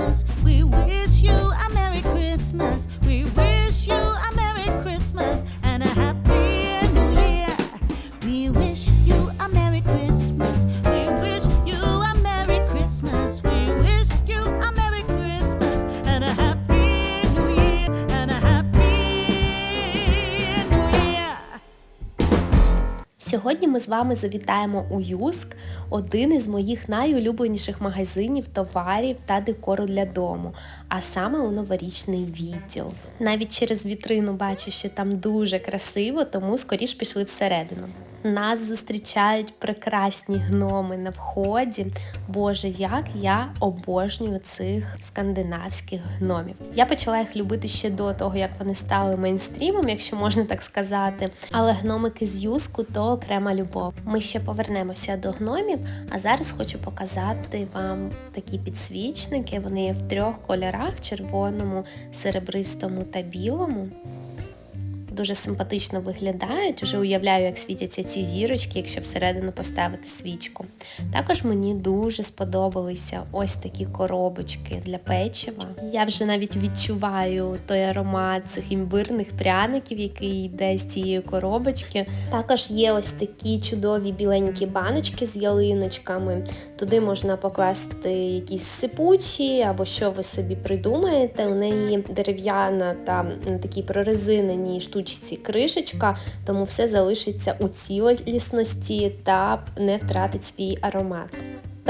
darkness ми з вами завітаємо у Юск, один із моїх найулюбленіших магазинів товарів та декору для дому, а саме у новорічний відділ. Навіть через вітрину бачу, що там дуже красиво, тому скоріш пішли всередину. Нас зустрічають прекрасні гноми на вході. Боже, як я обожнюю цих скандинавських гномів. Я почала їх любити ще до того, як вони стали мейнстрімом, якщо можна так сказати. Але гномики з юску то окрема любов. Ми ще повернемося до гномів, а зараз хочу показати вам такі підсвічники. Вони є в трьох кольорах: червоному, серебристому та білому дуже симпатично виглядають. Уже уявляю, як світяться ці зірочки, якщо всередину поставити свічку. Також мені дуже сподобалися ось такі коробочки для печива. Я вже навіть відчуваю той аромат цих імбирних пряників, який йде з цієї коробочки. Також є ось такі чудові біленькі баночки з ялиночками. Туди можна покласти якісь сипучі або що ви собі придумаєте. У неї дерев'яна та такі прорезинені штучці кришечка, тому все залишиться у цілісності та не втратить свій аромат.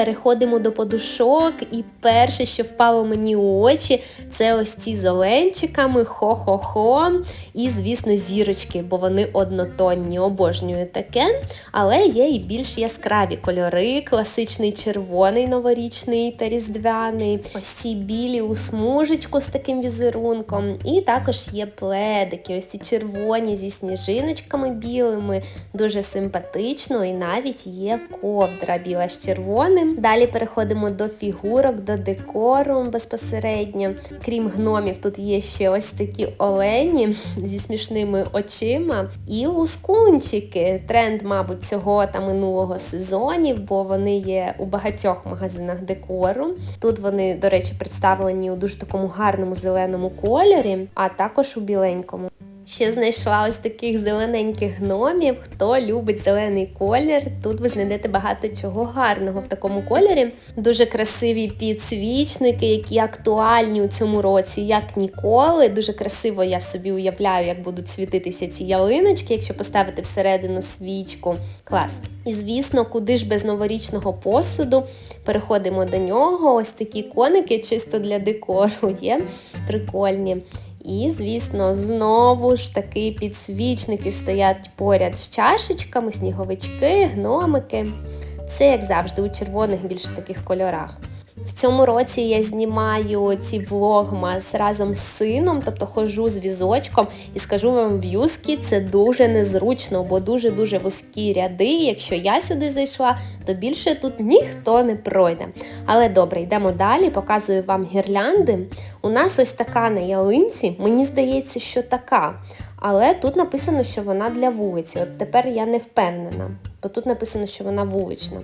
Переходимо до подушок, і перше, що впало мені у очі, це ось ці з оленчиками, хо-хо-хо. І, звісно, зірочки, бо вони однотонні, обожнюю таке. Але є і більш яскраві кольори, класичний червоний новорічний та різдвяний. Ось ці білі у смужечку з таким візерунком. І також є пледики, ось ці червоні зі сніжиночками білими, дуже симпатично, і навіть є ковдра біла з червоним. Далі переходимо до фігурок, до декору безпосередньо. Крім гномів, тут є ще ось такі олені зі смішними очима. І лускунчики. Тренд, мабуть, цього та минулого сезонів, бо вони є у багатьох магазинах декору. Тут вони, до речі, представлені у дуже такому гарному зеленому кольорі, а також у біленькому. Ще знайшла ось таких зелененьких гномів. Хто любить зелений колір, тут ви знайдете багато чого гарного в такому кольорі. Дуже красиві підсвічники, які актуальні у цьому році, як ніколи. Дуже красиво я собі уявляю, як будуть світитися ці ялиночки, якщо поставити всередину свічку. Клас. І звісно, куди ж без новорічного посуду. Переходимо до нього. Ось такі коники чисто для декору є. Прикольні. І, звісно, знову ж таки підсвічники стоять поряд з чашечками, сніговички, гномики. Все як завжди, у червоних більше таких кольорах. В цьому році я знімаю ці влогмас разом з сином, тобто ходжу з візочком і скажу вам в юскі це дуже незручно, бо дуже-дуже вузькі ряди. Якщо я сюди зайшла, то більше тут ніхто не пройде. Але добре, йдемо далі, показую вам гірлянди. У нас ось така на ялинці, мені здається, що така. Але тут написано, що вона для вулиці. От тепер я не впевнена, бо тут написано, що вона вулична.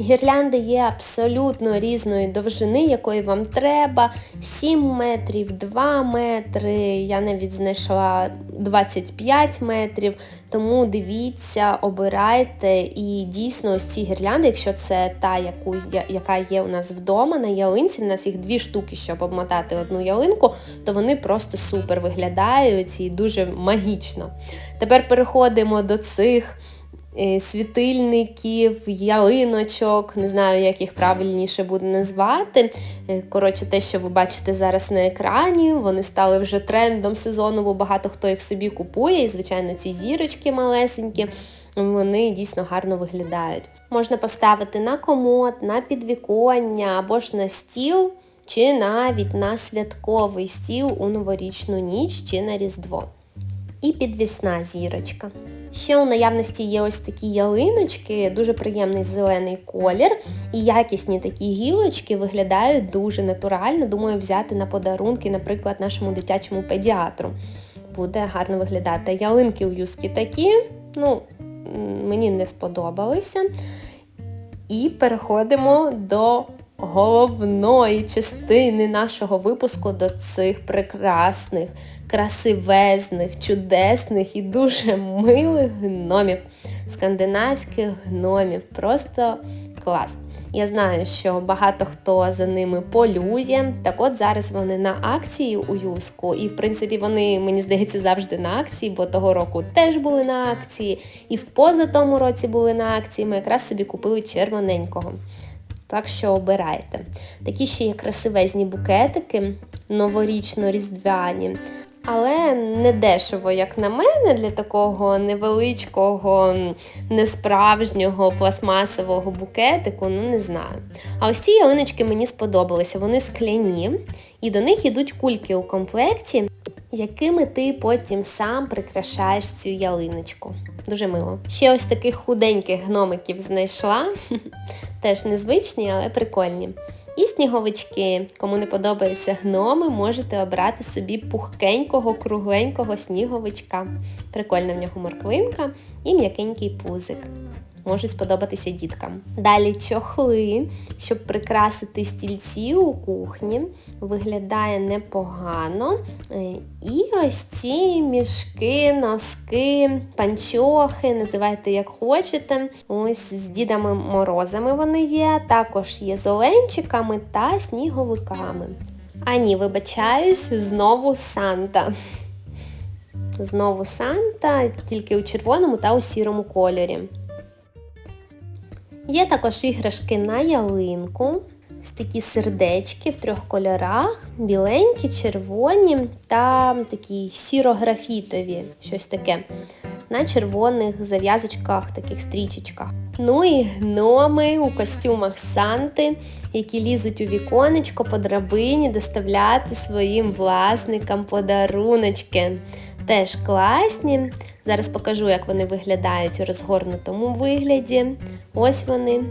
Гірлянди є абсолютно різної довжини, якої вам треба. 7 метрів, 2 метри. Я навіть знайшла 25 метрів. Тому дивіться, обирайте і дійсно ось ці гірлянди, якщо це та, яку, яка є у нас вдома на ялинці, у нас їх дві штуки, щоб обмотати одну ялинку, то вони просто супер виглядають і дуже магічно. Тепер переходимо до цих світильників, ялиночок, не знаю, як їх правильніше буде назвати. Е, Коротше, те, що ви бачите зараз на екрані, вони стали вже трендом сезону, бо багато хто їх собі купує. І, звичайно, ці зірочки малесенькі, вони дійсно гарно виглядають. Можна поставити на комод, на підвіконня або ж на стіл, чи навіть на святковий стіл у новорічну ніч чи на Різдво. І підвісна зірочка. Ще у наявності є ось такі ялиночки, дуже приємний зелений колір. І якісні такі гілочки виглядають дуже натурально. Думаю, взяти на подарунки, наприклад, нашому дитячому педіатру. Буде гарно виглядати. Ялинки у юскі такі, ну, мені не сподобалися. І переходимо до головної частини нашого випуску до цих прекрасних, красивезних, чудесних і дуже милих гномів, скандинавських гномів. Просто клас. Я знаю, що багато хто за ними полює. Так от зараз вони на акції у Юску. І, в принципі, вони, мені здається, завжди на акції, бо того року теж були на акції. І в позатому році були на акції. Ми якраз собі купили червоненького. Так що обирайте. Такі ще є красивезні букетики, новорічно-різдвяні. Але не дешево, як на мене, для такого невеличкого, несправжнього пластмасового букетику, ну не знаю. А ось ці ялиночки мені сподобалися. Вони скляні, і до них йдуть кульки у комплекті, якими ти потім сам прикрашаєш цю ялиночку. Дуже мило. Ще ось таких худеньких гномиків знайшла. Теж незвичні, але прикольні. І сніговички. Кому не подобаються гноми, можете обрати собі пухкенького, кругленького сніговичка. Прикольна в нього морквинка і м'якенький пузик. Можуть сподобатися діткам. Далі чохли, щоб прикрасити стільці у кухні. Виглядає непогано. Е, І ось ці мішки, носки, панчохи, називайте як хочете. Ось з дідами морозами вони є. Також є з оленчиками та сніговиками. А ні, вибачаюсь, знову Санта. Знову Санта, тільки у червоному та у сірому кольорі. Є також іграшки на ялинку. Ось такі сердечки в трьох кольорах: біленькі, червоні та такі сірографітові, щось таке. На червоних зав'язочках, таких стрічечках. Ну і гноми у костюмах Санти, які лізуть у віконечко по драбині доставляти своїм власникам подаруночки. Теж класні. Зараз покажу, як вони виглядають у розгорнутому вигляді. Ось вони.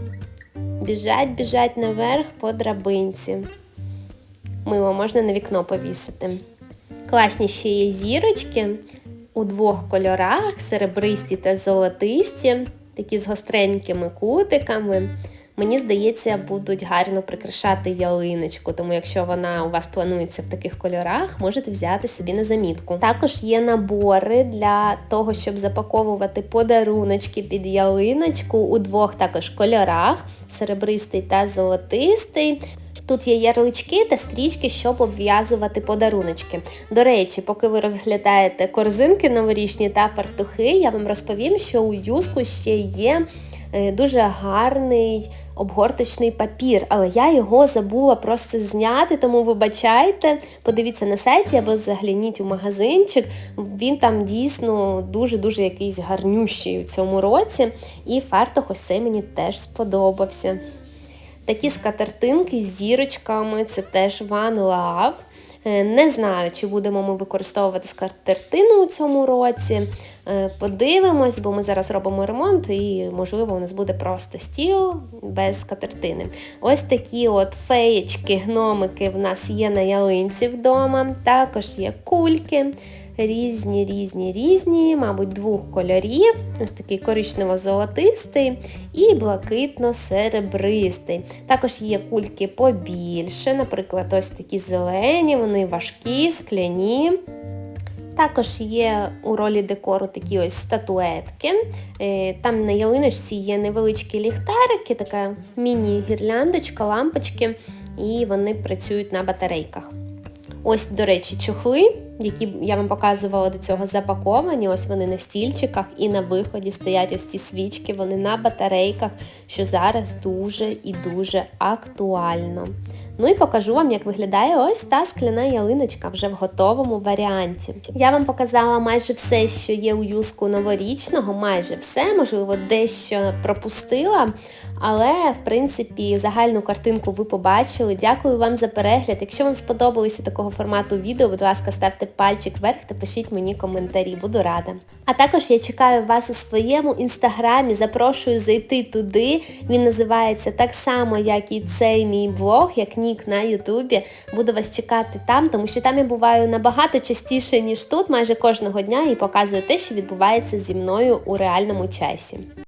Біжать, біжать наверх по драбинці. Мило можна на вікно повісити. Класні ще є зірочки у двох кольорах: серебристі та золотисті, такі з гостренькими кутиками. Мені здається, будуть гарно прикрашати ялиночку, тому якщо вона у вас планується в таких кольорах, можете взяти собі на замітку. Також є набори для того, щоб запаковувати подаруночки під ялиночку у двох також кольорах: серебристий та золотистий. Тут є ярлички та стрічки, щоб обв'язувати подаруночки. До речі, поки ви розглядаєте корзинки новорічні та фартухи, я вам розповім, що у юску ще є е, дуже гарний обгорточний папір, але я його забула просто зняти, тому вибачайте, подивіться на сайті або загляніть у магазинчик. Він там дійсно дуже-дуже якийсь гарнющий у цьому році. І фартух ось цей мені теж сподобався. Такі скатертинки з зірочками це теж One Love. Е, Не знаю, чи будемо ми використовувати скатертину у цьому році. Е, Подивимось, бо ми зараз робимо ремонт, і, можливо, у нас буде просто стіл без скатертини. Ось такі от феєчки, гномики в нас є на ялинці вдома. Також є кульки. Різні, різні, різні, мабуть, двох кольорів. Ось такий коричнево-золотистий і блакитно-серебристий. Також є кульки побільше, наприклад, ось такі зелені, вони важкі, скляні. Також є у ролі декору такі ось статуетки. Е, Там на ялиночці є невеличкі ліхтарики, така міні-гірляндочка, лампочки, і вони працюють на батарейках. Ось, до речі, чохли, які я вам показувала до цього запаковані. Ось вони на стільчиках і на виході стоять ось ці свічки, вони на батарейках, що зараз дуже і дуже актуально. Ну і покажу вам, як виглядає ось та скляна ялиночка вже в готовому варіанті. Я вам показала майже все, що є у юску новорічного, майже все, можливо, дещо пропустила. Але, в принципі, загальну картинку ви побачили. Дякую вам за перегляд. Якщо вам сподобалося такого формату відео, будь ласка, ставте пальчик вверх та пишіть мені коментарі, буду рада. А також я чекаю вас у своєму інстаграмі, запрошую зайти туди. Він називається так само, як і цей мій блог, як нік на Ютубі. Буду вас чекати там, тому що там я буваю набагато частіше, ніж тут, майже кожного дня, і показую те, що відбувається зі мною у реальному часі.